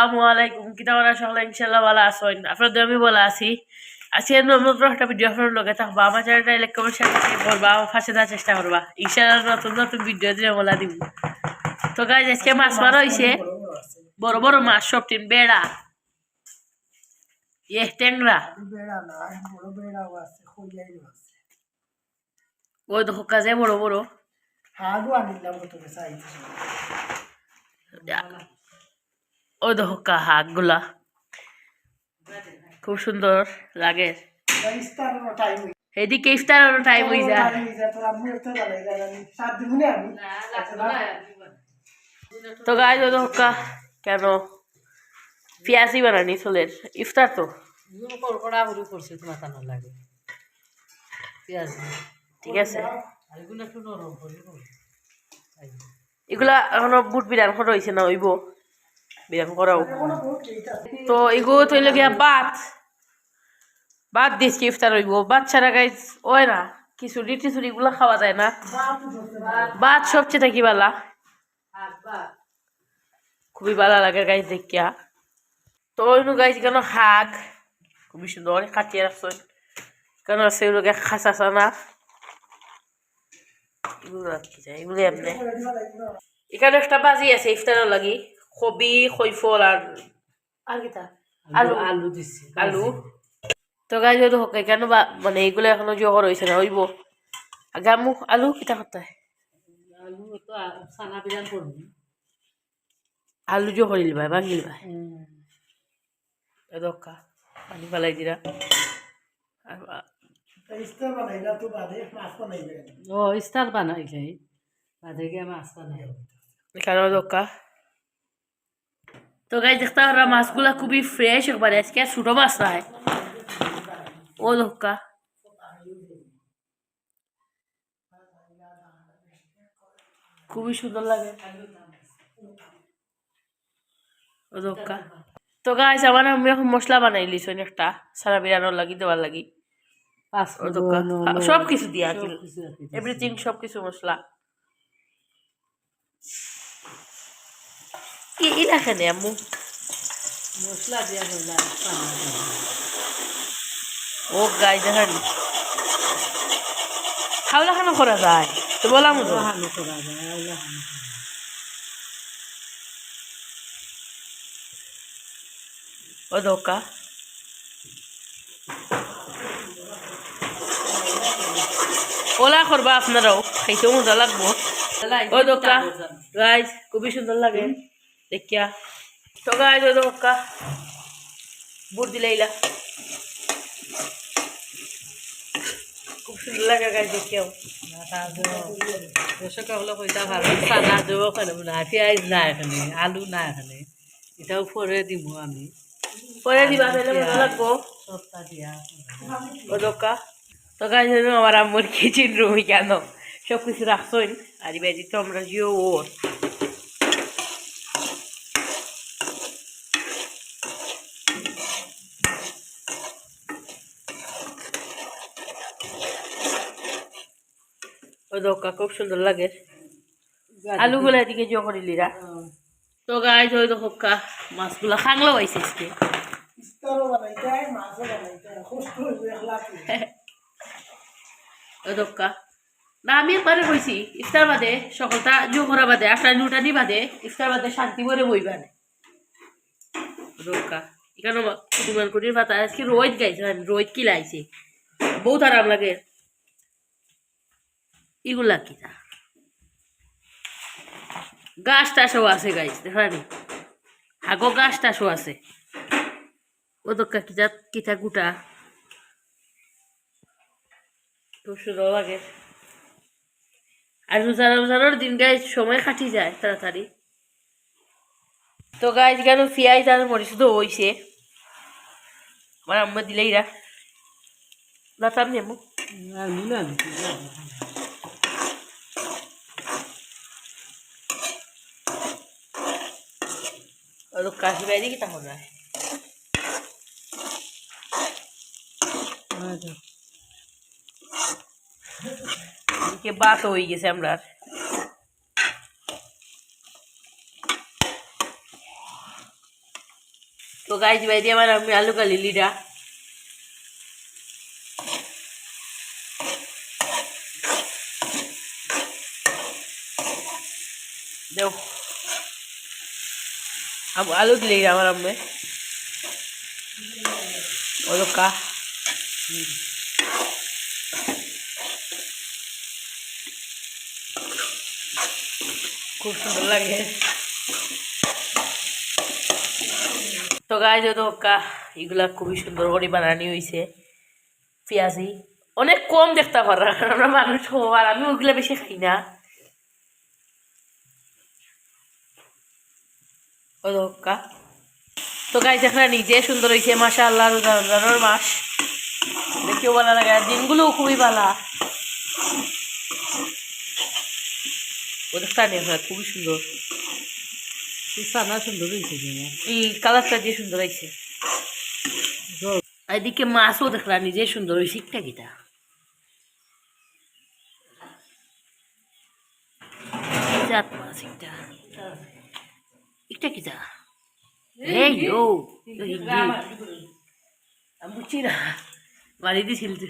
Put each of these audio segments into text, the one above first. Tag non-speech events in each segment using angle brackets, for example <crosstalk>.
আসসালামু আলাইকুম। কিতা করা সকলে ইনশাল্লাহ ভালো আছেন। আপনাদের আমি বলা আছি। আজকে নতুন একটা ভিডিও আপনার লগে থাকবা। আমার চ্যানেলটা লাইক কমেন্ট শেয়ার করবা আমার পাশে দেওয়ার চেষ্টা করবা। ইনশাল্লাহ নতুন নতুন ভিডিও দিলে বলা দিব। তো গাইজ আজকে মাছ মারা হয়েছে বড় বড় মাছ সব তিন বেড়া। ইয়ে ট্যাংরা। ওই দেখো কাজে বড় বড়। হাগও আনিলাম তোকে ওই দেখো কা খুব সুন্দর লাগে। এদিকে ইফতারের টাইম হয়ে আমি তো গাছ ওই দেখো কেন? পেঁয়াজি বানানি চলের। ইফতার তো। ঠিক আছে। এগুলো এখনও বুট বিরান হয়েছে না, ওইব। বিরান করাও। তো এগুলো তো গিয়া ভাত। ভাত দিয়েছি ইফতার হইব? ছাড়া গাইজ ওই না। খিচুড়ি টিচুড়ি এগুলো খাওয়া যায় না। ভাত সবচেয়ে থাকি বালা খুবই ভালো লাগে গাইজ দেখিয়া। তো ওইনু গাইজ কেন শাক খুবই সুন্দর, অনেক কাটিয়ে রাখছেন কেন আছে ওগুলোকে খাসা না? এগুলো এগুলো এমনি। এখানে একটা বাজি আছে ইফতারের লাগি। কবি খৈফল আর আর কিতা আলু আলু। দিছি আলু? তো গাছ হয়তো হোক কেন বা মানে এগুলো এখনও জোহর হয়েছে না হইব গামু আলু কিতা করতে আলু তো চানা বিরান করবি আলু জোহরিল ভাই ভাঙিল ভাই দক্কা পানি ফালাই দিরা আর বা- ইস্তার বানাইলা তো বাদে মাছ বানাইবে ও ইস্তার বানাইলে। বাদে গিয়ে মাছ বানাই। এখানেও দক্কা তো গাছ দেখতে পারা মাছগুলা খুবই ফ্রেশ একবারে আজকে ছোটো মাছ নাই ও দক্কা খুবই সুন্দর লাগে। ও দক্কা তো গাছ আমার আমি এখন মশলা বানাই লিছি একটা। সারা বিরানোর লাগি দেওয়ার লাগি। সব কিছু দিয়া। এভরিথিং সব কিছু মশলা। ই- ই রাখে নে আম্মু? মশলা দিয়া হইলা ও গাই দেখান খাওয়া খানা করা যায় তো বললাম তো হানো করা যায় ও দোকা ওলা করবা আপনারাও খাইতে মজা লাগবো। ও দোকা গাইজ খুবই সুন্দর লাগে। দেখিয়া তো গাইজ ও দোকা বুট দিলে ইলা খুব সুন্দর লাগে গাইজ দেখিয়াও দর্শক হলো কইতা ভালো চানা দেবো ওখানে না পেঁয়াজ নাই এখানে আলু নাই এখানে এটাও পরে দিব আমি পরে দিবা লাগবো সস্তা দিয়া ও দোকা তো গাইজ আমার আম্মুর কিচেন রুমই কেন সব কিছু আর এবার দিতে আমরা জিও ওর দোকা খুব সুন্দর লাগে। আলুগুলো এদিকে জো করিলিরা তো গাইজ ওই দোকা মাছগুলা খাংলো পাইছে আজকে। ইস্তারও বানাইতে মাছও বানাইতে কষ্ট হইবে একলা <laughs> ও দোকা না আমি একবারে কইছি ইফতার বাদে সকালটা জো করা বাদে আটটা নুটানি বাদে ইফতার বাদে শান্তি করে বইবানে দোকা এখানে কুটুমান কুটির পাতা আজকে রোদ গাইছে আমি রোদ কি লাইছে বহুত আরাম লাগে। এগুলা কিটা গাছ টাছও আছে গাইছ দেখানি হাগো গাছ টাছও আছে। ও দোকা কিটা কিটা গুটা? লাগে। আর রোজার রোজানোর দিন গাই সময় কাটি যায় তাড়াতাড়ি। তো গাইজ কেন পিয়াজ আর মরিচ তো হইছে? আমার আম্মা দিলেই রা। না তার নেমু আর মুনা দিছি আর কাশি বাইরে কি তখন না এদিকে বাত হয়ে গেছে আমরা গাই দিবাই দিয়ে আমার আমি আলু কালি লিডা দেও আম- আলু দিলে আমার আম্মে ওলো কা খুব সুন্দর লাগে তো গায়ে যত কা এগুলা খুবই সুন্দর করে বানানি হয়েছে পেঁয়াজি অনেক কম দেখতে পারা আমরা মানুষ হওয়ার আমি ওগুলা বেশি খাই না ও তো দেখা নিজে সুন্দর হয়েছে মাসা আল্লাহ মাস। দেখেও ভালো লাগে আর দিনগুলোও খুবই ভালো। খুবই সুন্দর। সানা সুন্দর হয়েছে এই কালারটা যে সুন্দর হয়েছে। এদিকে মাছও দেখলা নিজে সুন্দর হয়েছে একটা কিটা জাত মাছ একটা একটা কিটা এই ও আমি বুঝছি না মারি দিছিল তো।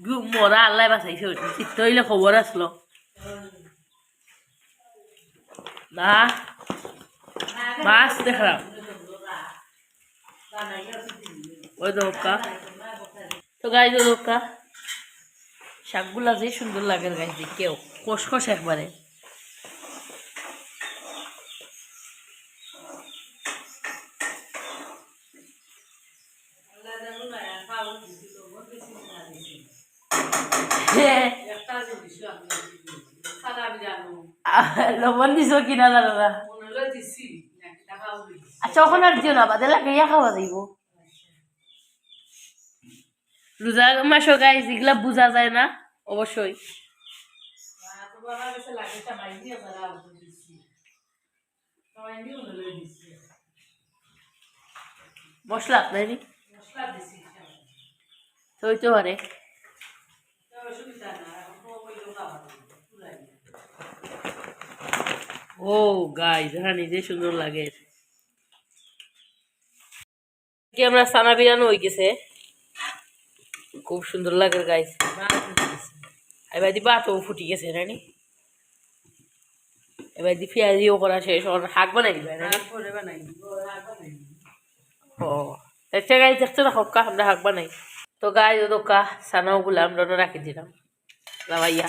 গু মরা আল্লাহ বাঁচাইছে চিত্ত হইলে খবর আসলো না মাছ দেখলাম ওই দোকা তো গাই দোকা শাকগুলা যে সুন্দর লাগে গাছ দেখেও কষকষ একবারে লবণ দিছ কিনা জানো না? আচ্ছা ওখানে আর দিও না বাদে লাগে খাওয়া যাইব রোজা মাস গাই যেগুলা বোঝা যায় না অবশ্যই মশলা আপনার তো ওই তো পারে ও গাই যারা নিজে সুন্দর লাগে। কি আমরা সানা বিরানো হয়ে গেছে? খুব সুন্দর লাগে গাইস এবার দি বাতো ফুটি গেছে রানি এবার দি পেঁয়াজিও করা শেষ শাক বানাই দিবে ও দেখতে গাই দেখতে না হক্কা আমরা শাক বানাই। তো গাই তো কা সানাও গুলা আমরা রাখি দিলাম। লাভাইয়া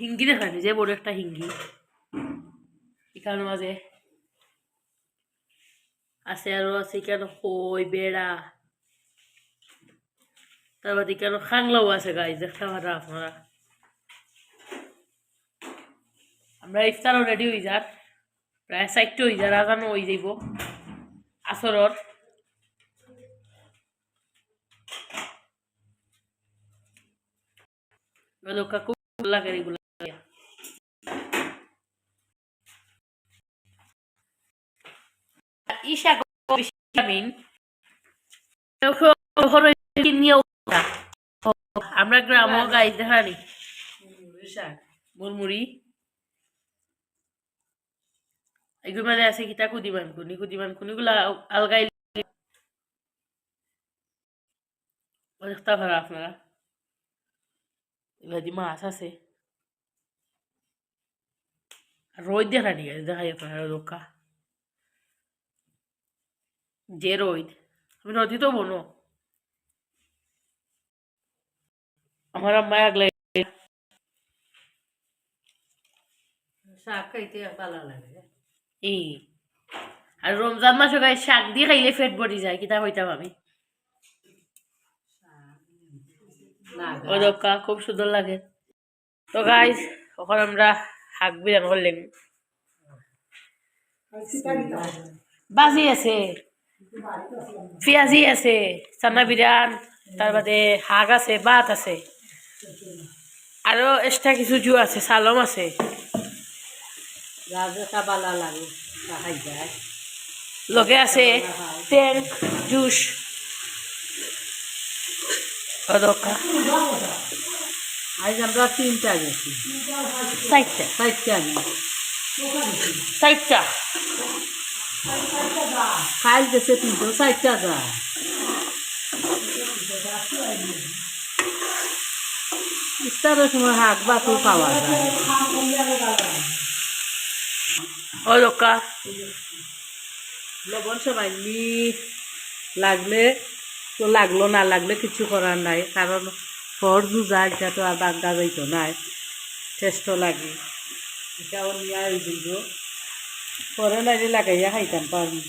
হিঙ্গি দেখানি যে বড় একটা হিঙ্গি। এখানে মাঝে। আছে আরও, আছে কেন কই বেড়া। তারপর কেন খাংলাও আছে গাই দেখতে পারা আপনারা। আমরা ইফতারও রেডি হয়ে যার। প্রায় সাইডটা হয়ে যার আগানো হয়ে যাইব। আসরর। লাগে এগুলো? ঈশা ভিটামিন আমরা গ্রামও গাই দেখানি মুরমুড়ি এগুলো মানে আছে কিতা কুদিমান কুনি কুদিমান কুনিগুলা আলগাই দেখতে পারা আপনারা মাছ আছে রোদ দেখানি দেখাই আপনারা বনো। আমার আম্মা শাক খাইতে ভালো লাগে এই আর রমজান মাসে গায়ে শাক দিয়ে খাইলে পেট ভরি যায় কিতা হইতাম আমি? খুব সুন্দর লাগে। তো গাইজ এখন আমরা শাক বিরান করলেন বাজি আছে। পিঁয়াজি আছে চানা বিরান তার বাদে শাক আছে ভাত আছে। আৰু এক্সট্ৰা কিছু জু আছে চালম আছে। লাগু আছে জুচ। দরকার আজ আমরা তিনটা গেছি চারটা চারটা চারটা খাইল গেছে তিনটো চারটা যা ইফতারের সময় হাক বাতু পাওয়া যায় ও দরকার লবণ সবাই লাগলে তো লাগল না লাগলে কিছু করার নাই কারণ ফর জুজা এটা তো আর বাগদা যাইতো নাই টেস্টও লাগে এটাও নিয়ে যাইব পরে নাইলে লাগাইয়া খাইতাম পারি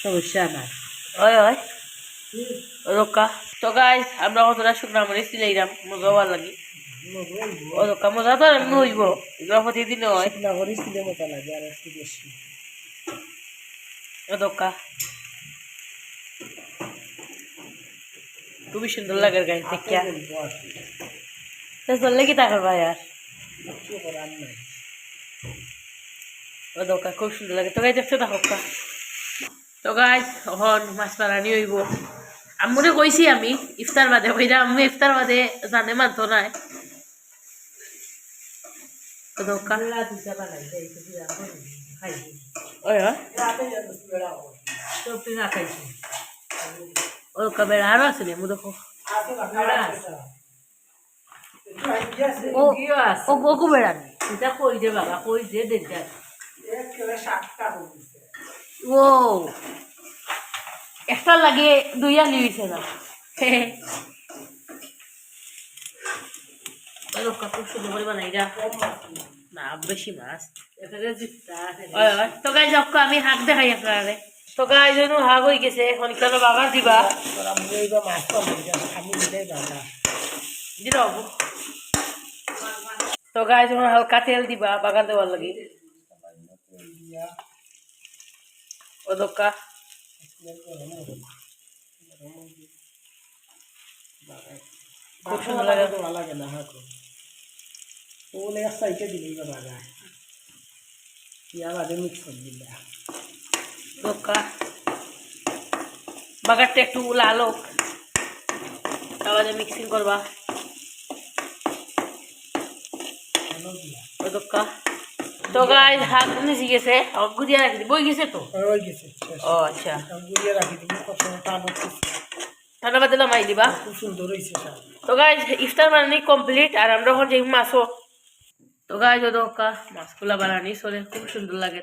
সমস্যা নাই ওই ওই দরকার তো গাই আমরা কতটা শুকনা মরিচ মজা ভালো লাগে ও মজা তো এমনি হইব এগুলো প্রতিদিন হয় নাগরিক দিলে মতো লাগে আর একটু বেশি ও খুবই সুন্দর লাগে গাই দেখিয়া চললে কি তা করবা আর কিছু করার নাই ও খুব সুন্দর লাগে। তো গাই থাকো কা তো গাই এখন মাছ মারানি হইব। আম্মুরে কইছি আমি ইফতার বাদে কইরা আম্মু ইফতার বাদে জানে মানতো নাই। তো তো খাইছি ওই ও বেড়া আরও আছে মু দেখো। ও ও বেড়া কই দে বাবা কই দে দেখ সাতটা হয়েছে ও একটা লাগে দুই আনি হয়েছে না বেশি মাছ তো গাই যাক আমি হাক দেখাই আপনারে তো গাই যেন হাক হয়ে গেছে বাবা তো গাই হালকা তেল দিবা বাগান দেওয়ার লাগে ও দোকা খুব সুন্দর লাগে ভালো লাগে না হ্যাঁ ওলে এক সাইডে দিলেই বা বাগা ইয়া বাদে মিক্স করে দিলে দোকা বাগারটা একটু লাল হোক তাহলে মিক্সিং করবা ও দোকা তো গাই হাত নিচে গেছে গুড়িয়া রাখি বই গেছে তো? হয়ে গেছে ও আচ্ছা। গুড়িয়ে রাখি দিবি কত টান হচ্ছে। ঠান্ডা বাদে মাই দিবা? খুব সুন্দর হয়েছে তো গাইজ ইফতার বানানি কমপ্লিট আর আমরা এখন যাই মাছও। তো গাইজ ও দোকা মাছগুলা বানানি চলে খুব সুন্দর লাগে।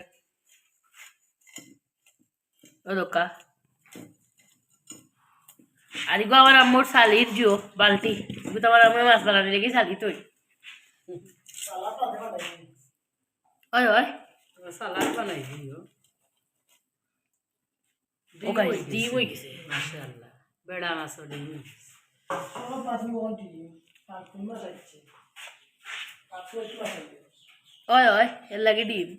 ও দোকা। আর ইগো আমার আম্মুর শালির জিও বালতি। তো আমার আম্মুর মাছ বানানি লেগে শালি তুই। ওই ওই সালাদ বানাই দিও ও গাইজ ডিম হয়ে গেছে মাশাআল্লাহ বেড়া মাছ ডিম সব মাছ মন্টি পাঁচ মাস আছে পাঁচ মাস আছে ওই ওই এর লাগে ডিম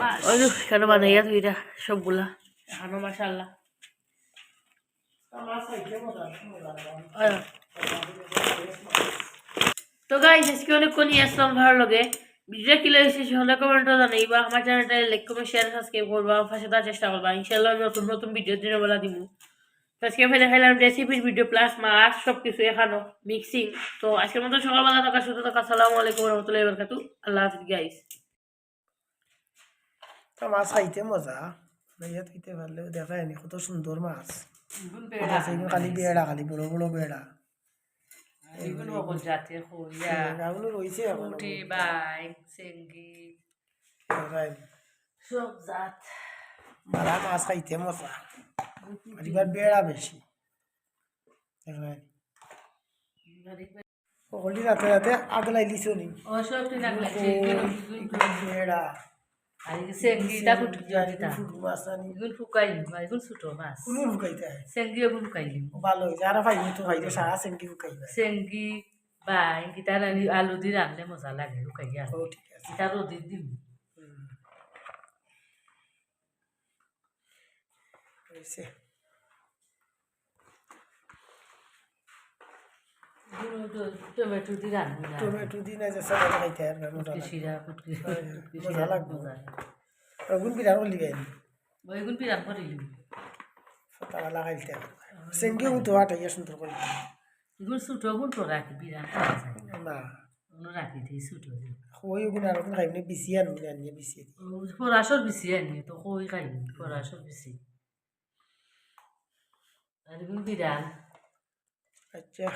মাছ ওই এখানে বানাইয়া তুই এটা সবগুলা এখানো মাশাল্লাহ মাছ খাইতে মজা। তো গাইস আজকে অনেকক্ষণ নিয়ে আসলাম ভালো লাগে। ভিডিওটা কি লেগেছে সেগুলো কমেন্টও জানাইবা। আমার চ্যানেলটা লাইক কমেন্ট শেয়ার সাবস্ক্রাইব করবা পাশে দেওয়ার চেষ্টা করবা ইনশাল্লাহ নতুন নতুন ভিডিও দিনের বলা দিব আজকে ফেলে ফেলাম রেসিপির ভিডিও প্লাস মাছ সব কিছু এখানো মিক্সিং তো আজকের মতো সকালবেলা থাকা শুধু থাকা। আসসালামু আলাইকুম রহমতুল্লাহ বরকাতু। আল্লাহ হাফিজ গাইস তা মাছ খাইতে মজা। ভাইয়া খাইতে পারলে দেখা যায়নি কত সুন্দর মাছ। খালি বেড়া খালি বড় বড় বেড়া। এগুলো অকল জাতের হইয়া এগুলো রয়েছে এখনও। পুঁটি বাই চেঙ্গি। সব জাত। মারা মাছ খাইতে আর এবার বেড়া বেশি। সকলি রাতে রাতে আগলাই দিছ নি বেড়া। আর সে গিটা ফুট গিটা ফুট মাছ আনি। গুল ফুকাই মাই গুল ছোট মাছ। কোন ফুকাইতা সেঙ্গি গুল ফুকাইলি। ভালো যারা ভাই তো ভাই তো সারা সেঙ্গি ফুকাইবা। সেঙ্গি বা গিটা রানি আলু দি রানলে মজা লাগে ফুকাইয়া ও ঠিক আছে। গিটা রোদি টমেটো দিয়ে রান্না টমেটো দিন আছে সবাই খাইতে আর মজা লাগে। শিরা ফুটকি মজা লাগবে রগুন বিরাট করলি গাইনি ওইগুলো বিরাট করিলি তারা লাগাইতে সেঙ্গে উঠো আটা ইয়ে সুন্দর করে এগুলো ছোটো গুলো রাখি বিরাট না। ওগুলো রাখি দিই ছোটো ওই গুণ আর খাই নি বিসি আনব আনিয়ে বিসি পরাশর বেশি আনি তো কই খাইনি পরাশর আর বিরাট আচ্ছা।